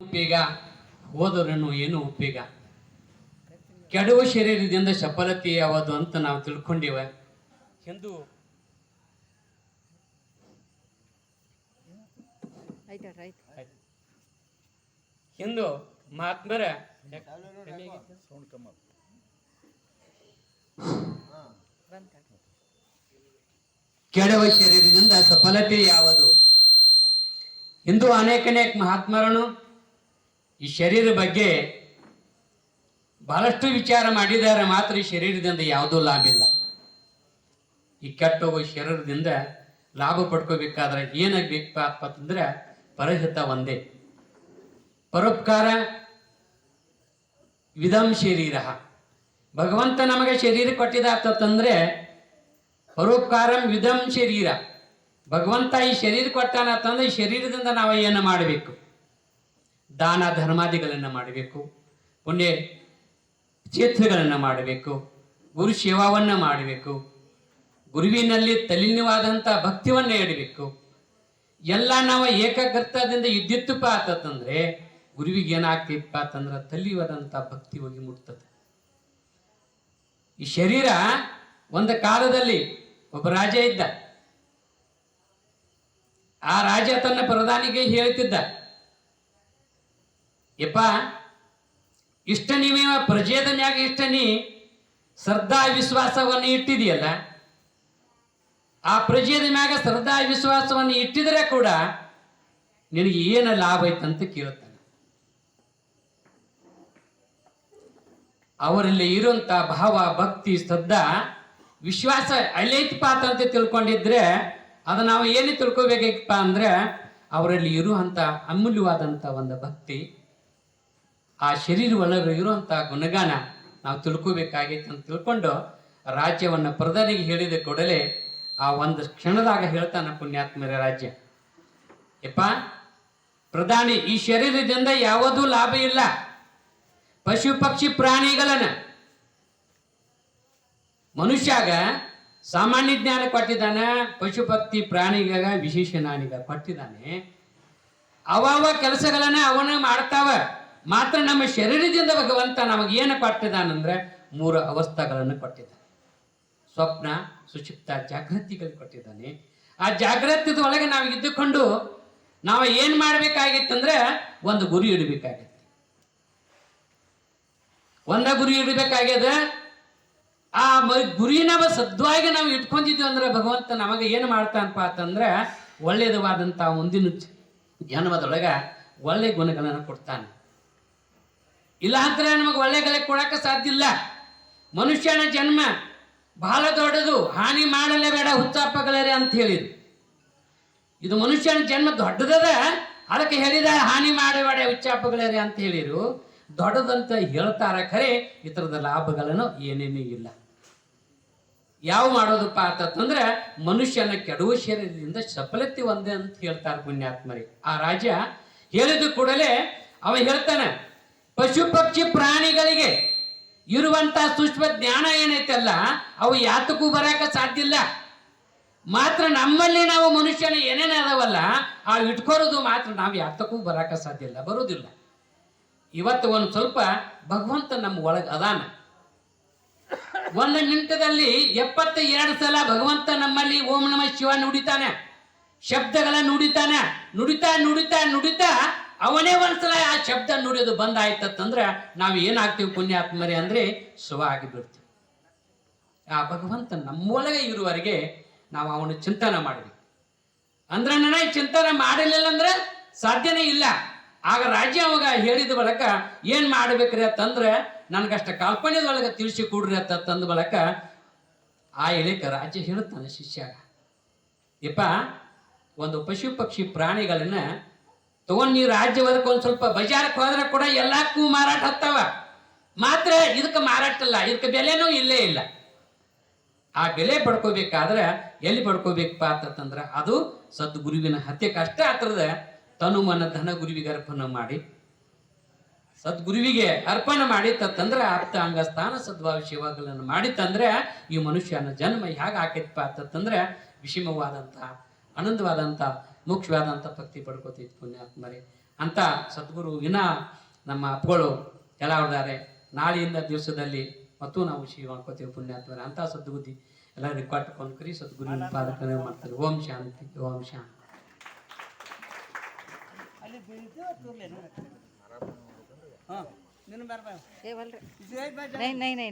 ಉಪಯೋಗ ಹೋದರನ್ನು ಏನು ಉಪಯೋಗ? ಕೆಡುವ ಶರೀರದಿಂದ ಸಫಲತೆ ಯಾವುದು ಅಂತ ನಾವು ತಿಳ್ಕೊಂಡಿವೆ. ಎಂದು ಎಂದು ಮಹಾತ್ಮರ ಕೆಡವ ಶರೀರದಿಂದ ಸಫಲತೆ ಯಾವುದು? ಇಂದು ಅನೇಕ ಅನೇಕ ಮಹಾತ್ಮರನು ಈ ಶರೀರ ಬಗ್ಗೆ ಬಹಳಷ್ಟು ವಿಚಾರ ಮಾಡಿದರೆ ಮಾತ್ರ ಈ ಶರೀರದಿಂದ ಯಾವುದೂ ಲಾಭ ಇಲ್ಲ. ಈ ಕೆಟ್ಟೋಗೋ ಶರೀರದಿಂದ ಲಾಭ ಪಡ್ಕೋಬೇಕಾದ್ರೆ ಏನಾಗಬೇಕಪ್ಪ ಅಂತಂದ್ರೆ ಪರಹಿತ ಒಂದೇ. ಪರೋಪಕಾರ ವಿಧಂ ಶರೀರ. ಭಗವಂತ ನಮಗೆ ಶರೀರ ಕೊಟ್ಟಿದ ಕೊಟ್ಟಿದಾತಂದ್ರೆ ಪರೋಪಕಾರಂ ವಿಧಂ ಶರೀರ. ಭಗವಂತ ಈ ಶರೀರ ಕೊಟ್ಟಾನಂತಂದ್ರೆ ಈ ಶರೀರದಿಂದ ನಾವು ಏನು ಮಾಡಬೇಕು? ದಾನ ಧರ್ಮಾದಿಗಳನ್ನು ಮಾಡಬೇಕು. ಪುಣ್ಯ ಕ್ಷೇತ್ರಗಳನ್ನು ಮಾಡಬೇಕು. ಗುರು ಸೇವಾವನ್ನು ಮಾಡಬೇಕು. ಗುರುವಿನಲ್ಲಿ ತಲೀನವಾದಂಥ ಭಕ್ತಿಯನ್ನು ಇಡಬೇಕು ಎಲ್ಲ ನಾವು ಏಕಾಗ್ರತದಿಂದ ಇದ್ದಿತ್ತಪ್ಪ ಆತಂದ್ರೆ ಗುರುವಿಗೆ ಏನಾಗ್ತಿಪ್ಪ ಅಂತಂದ್ರೆ ತಲಿವಾದಂಥ ಭಕ್ತಿ ಹೋಗಿ ಮುಟ್ತದೆ. ಈ ಶರೀರ ಒಂದು ಕಾಲದಲ್ಲಿ ಒಬ್ಬ ರಾಜ ಇದ್ದ. ಆ ರಾಜ ತನ್ನ ಪ್ರಧಾನಿಗೆ ಹೇಳ್ತಿದ್ದ. ಯಪ್ಪ ಇಷ್ಟ ನೀವೇವ ಪ್ರಜೆದ ಮ್ಯಾಗ ಇಷ್ಟ ನೀ ಶ್ರದ್ಧಾ ವಿಶ್ವಾಸವನ್ನು ಇಟ್ಟಿದೆಯಲ್ಲ? ಆ ಪ್ರಜೆದ ಮ್ಯಾಗ ಶ್ರದ್ಧಾ ವಿಶ್ವಾಸವನ್ನು ಇಟ್ಟಿದ್ರೆ ಕೂಡ ನಿನಗೆ ಏನು ಲಾಭ ಐತಂತ ಕೇಳ್ತಾನೆ ಅವರಲ್ಲಿ ಇರುವಂತ ಭಾವ, ಭಕ್ತಿ, ಶ್ರದ್ಧಾ, ವಿಶ್ವಾಸ ಅಳೈತಪ್ಪ ಅಂತ ತಿಳ್ಕೊಂಡಿದ್ರೆ ಅದು ನಾವು ಏನು ತಿಳ್ಕೊಬೇಕಪ್ಪ ಅಂದ್ರೆ ಅವರಲ್ಲಿ ಇರುವಂತ ಅಮೂಲ್ಯವಾದಂಥ ಒಂದು ಭಕ್ತಿ ಆ ಶರೀರ ಒಳಗೆ ಇರುವಂಥ ಗುಣಗಾನ ನಾವು ತಿಳ್ಕೊಬೇಕಾಗೈತೆ ಅಂತ ತಿಳ್ಕೊಂಡು ರಾಜ್ಯವನ್ನು ಪ್ರಧಾನಿಗೆ ಹೇಳಿದ ಕೂಡಲೇ ಆ ಒಂದು ಕ್ಷಣದಾಗ ಹೇಳ್ತಾನೆ ಪುಣ್ಯಾತ್ಮರ ರಾಜ್ಯ. ಯಪ್ಪ, ಪ್ರಧಾನಿ, ಈ ಶರೀರದಿಂದ ಯಾವುದೂ ಲಾಭ ಇಲ್ಲ. ಪಶು, ಪಕ್ಷಿ, ಪ್ರಾಣಿಗಳನ್ನ. ಮನುಷ್ಯಾಗ ಸಾಮಾನ್ಯ ಜ್ಞಾನ ಕೊಟ್ಟಿದ್ದಾನೆ, ಪಶು, ಪಕ್ಷಿ ಪ್ರಾಣಿಗ ವಿಶೇಷ ಜ್ಞಾನಿಗ ಕೊಟ್ಟಿದ್ದಾನೆ. ಅವಾವ ಕೆಲಸಗಳನ್ನ ಅವನ ಮಾಡ್ತಾವ. ಮಾತ್ರ ನಮ್ಮ ಶರೀರದಿಂದ ಭಗವಂತ ನಮಗೆ ಏನು ಕೊಟ್ಟಿದ್ದಾನಂದ್ರೆ ಮೂರು ಅವಸ್ಥೆಗಳನ್ನು ಕೊಟ್ಟಿದ್ದಾನೆ. ಸ್ವಪ್ನ ಸುಶಿಪ್ತ ಜಾಗೃತಿಗಳು ಕೊಟ್ಟಿದ್ದಾನೆ. ಆ ಜಾಗೃತದ ಒಳಗೆ ನಾವು ಇದ್ದುಕೊಂಡು ನಾವು ಏನು ಮಾಡ್ಬೇಕಾಗಿತ್ತಂದ್ರೆ ಒಂದು ಗುರಿ ಇಡಬೇಕಾಗಿತ್ತು. ಒಂದ ಗುರಿ ಇಡಬೇಕಾಗ್ಯದ? ಆ ಮ- ಗುರಿ ನಾವು ಸದ್ವಾಗಿ ನಾವು ಇಟ್ಕೊಂಡಿದ್ವಿ ಅಂದ್ರೆ ಭಗವಂತ ನಮಗೆ ಏನು ಮಾಡ್ತಾನಪ್ಪ ಅಂತಂದ್ರೆ ಒಳ್ಳೆಯದವಾದಂಥ ಮುಂದಿನ ಜನ್ಮದೊಳಗೆ ಒಳ್ಳೆಯ ಒಳ್ಳೆ ಗುಣಗಳನ್ನು ಕೊಡ್ತಾನೆ. ಇಲ್ಲ ಅಂದ್ರೆ ನಮಗೆ ಒಳ್ಳೆ ಗಲೆ ಕೊಡಕ್ಕೆ ಸಾಧ್ಯ ಇಲ್ಲ. ಮನುಷ್ಯನ ಜನ್ಮ ಬಹಳ ದೊಡ್ಡದು, ಹಾನಿ ಮಾಡಲೇ ಬೇಡ ಹುತ್ತಾಪಗಳೇ ಅಂತ ಹೇಳಿದ್ರು. ಇದು ಮನುಷ್ಯನ ಜನ್ಮ ದೊಡ್ಡದದ, ಅದಕ್ಕೆ ಹೇಳಿದ ಹಾನಿ ಮಾಡಬೇಡ ಹುಚ್ಚಾಪಗಳೇ ಅಂತ ಹೇಳಿರು. ದೊಡ್ಡದಂತ ಹೇಳ್ತಾರೆ ಖರೆ, ಇತರದ ಲಾಭಗಳನ್ನು ಏನೇನೂ ಇಲ್ಲ. ಯಾವ ಮಾಡೋದಪ್ಪ ಅಂತಂದ್ರೆ, ಮನುಷ್ಯನ ಕೆಡುವ ಶರೀರದಿಂದ ಸಫಲತೆ ಒಂದೇ ಅಂತ ಹೇಳ್ತಾರೆ ಪುಣ್ಯಾತ್ಮರಿ. ಆ ರಾಜ ಹೇಳಿದ ಕೂಡಲೇ ಅವ ಹೇಳ್ತಾನೆ ಪಶು ಪಕ್ಷಿ ಪ್ರಾಣಿಗಳಿಗೆ ಇರುವಂತ ಸೂಕ್ಷ್ಮ ಜ್ಞಾನ ಏನೈತಲ್ಲ, ಅವು ಯಾತಕ್ಕೂ ಬರಕ ಸಾಧ್ಯ ಇಲ್ಲ. ಮಾತ್ರ ನಮ್ಮಲ್ಲಿ ನಾವು ಮನುಷ್ಯನ ಏನೇನು ಅದಾವಲ್ಲ, ಆ ಇಟ್ಕೊರೋದು ಮಾತ್ರ ನಾವು ಯಾತಕ್ಕೂ ಬರಕ ಸಾಧ್ಯ ಇಲ್ಲ, ಬರೋದಿಲ್ಲ. ಇವತ್ತು ಒಂದು ಸ್ವಲ್ಪ ಭಗವಂತ ನಮ್ಮ ಒಳಗೆ ಅದಾನ. ಒಂದು ನಿಮಿಷದಲ್ಲಿ ಎಪ್ಪತ್ತ ಎರಡು ಸಲ ಭಗವಂತ ನಮ್ಮಲ್ಲಿ ಓಂ ನಮ ಶಿವ ನುಡಿತಾನೆ. ಶಬ್ದಗಳ ನುಡಿತಾನೆ. ನುಡಿತಾ ನುಡಿತಾ ನುಡಿತಾ ಅವನೇ ಒಂದ್ಸಲ ಆ ಶಬ್ದ ನುಡಿಯೋದು ಬಂದ್ ಆಯ್ತಂದ್ರೆ ನಾವು ಏನಾಗ್ತೀವಿ ಪುಣ್ಯಾತ್ಮರಿ ಅಂದ್ರೆ ಶುಭ ಆಗಿಬಿಡ್ತೀವಿ. ಆ ಭಗವಂತ ನಮ್ಮೊಳಗೆ ಇರುವವರೆಗೆ ನಾವು ಅವನ ಚಿಂತನೆ ಮಾಡಬೇಕು ಅಂದ್ರೆ ನನಗೆ ಚಿಂತನೆ ಮಾಡಲಿಲ್ಲ ಅಂದ್ರೆ ಸಾಧ್ಯನೇ ಇಲ್ಲ. ಆಗ ರಾಜ್ಯ ಅವಾಗ ಹೇಳಿದ ಬಳಕ ಏನ್ ಮಾಡ್ಬೇಕ್ರಿ ಅಂತಂದ್ರೆ ನನಗಷ್ಟ ಕಾಲ್ಪನ್ಯದೊಳಗೆ ತಿಳಿಸಿ ಕೊಡ್ರಿ ಅಂತ ತಂದ ಬಳಕ ಆ ಇಳಿಕ ರಾಜ್ಯ ಹೇಳುತ್ತಾನೆ ಶಿಷ್ಯಾಗ. ಇಪ್ಪ, ಒಂದು ಪಶು ಪಕ್ಷಿ ಪ್ರಾಣಿಗಳನ್ನ ತಗೊಂಡ್ ನೀವು ರಾಜ್ಯ ಒದಕ್ಕೆ ಒಂದು ಸ್ವಲ್ಪ ಬಜಾರಕ್ಕೆ ಹೋದ್ರೆ ಕೂಡ ಎಲ್ಲಕ್ಕೂ ಮಾರಾಟ ಹತ್ತವ. ಮಾತ್ರ ಇದಕ್ಕೆ ಮಾರಾಟ ಅಲ್ಲ, ಇದಕ್ಕೆ ಬೆಲೆನೂ ಇಲ್ಲೇ ಇಲ್ಲ. ಆ ಬೆಲೆ ಪಡ್ಕೋಬೇಕಾದ್ರೆ ಎಲ್ಲಿ ಪಡ್ಕೋಬೇಕಪ್ಪ ಅಂತಂದ್ರೆ ಅದು ಸದ್ಗುರುವಿನ ಹತ್ಯೆ. ಅಷ್ಟೇ ಆತ್ರದ ತನು ಮನ ಧನ ಗುರುವಿಗೆ ಅರ್ಪಣ ಮಾಡಿ. ಸದ್ಗುರುವಿಗೆ ಅರ್ಪಣೆ ಮಾಡಿ ತಂದ್ರೆ ಆಪ್ತ ಅಂಗಸ್ಥಾನ ಸದ್ಭಾವ ಶಿವಗಳನ್ನು ಮಾಡಿ ತಂದ್ರೆ ಈ ಮನುಷ್ಯನ ಜನ್ಮ ಹೇಗೆ ಆಕೈತಪ್ಪ ಅಂತಂದ್ರೆ ವಿಷಮವಾದಂಥ ಆನಂದವಾದಂಥ ಅಂತ ಭಕ್ತಿ ಪಡ್ಕೋತೀವಿ ಪುಣ್ಯಾತ್ಮರೇ. ಅಂತ ಸದ್ಗುರು ವಿನ ನಮ್ಮ ಅಪ್ಪಗಳು ಎಲ್ಲ ಹೊಡೆದಾರೆ ನಾಳೆಯಿಂದ ದಿವಸದಲ್ಲಿ ಮತ್ತು ನಾವು ಶಿವ ಮಾಡ್ಕೋತೀವಿ ಪುಣ್ಯಾತ್ಮರ ಅಂತ ಸದ್ಬುದ್ಧಿ ಎಲ್ಲ ರೆಕಾರ್ಡ್ ಕೊಂಡ್ಕರಿ ಸದ್ಗುರು ಪಾದಕನೇ ಮಾಡ್ತಾರೆ. ಓಂ ಶಾಂತಿ ಓಂ ಶಾಂತಿ. ನೈ.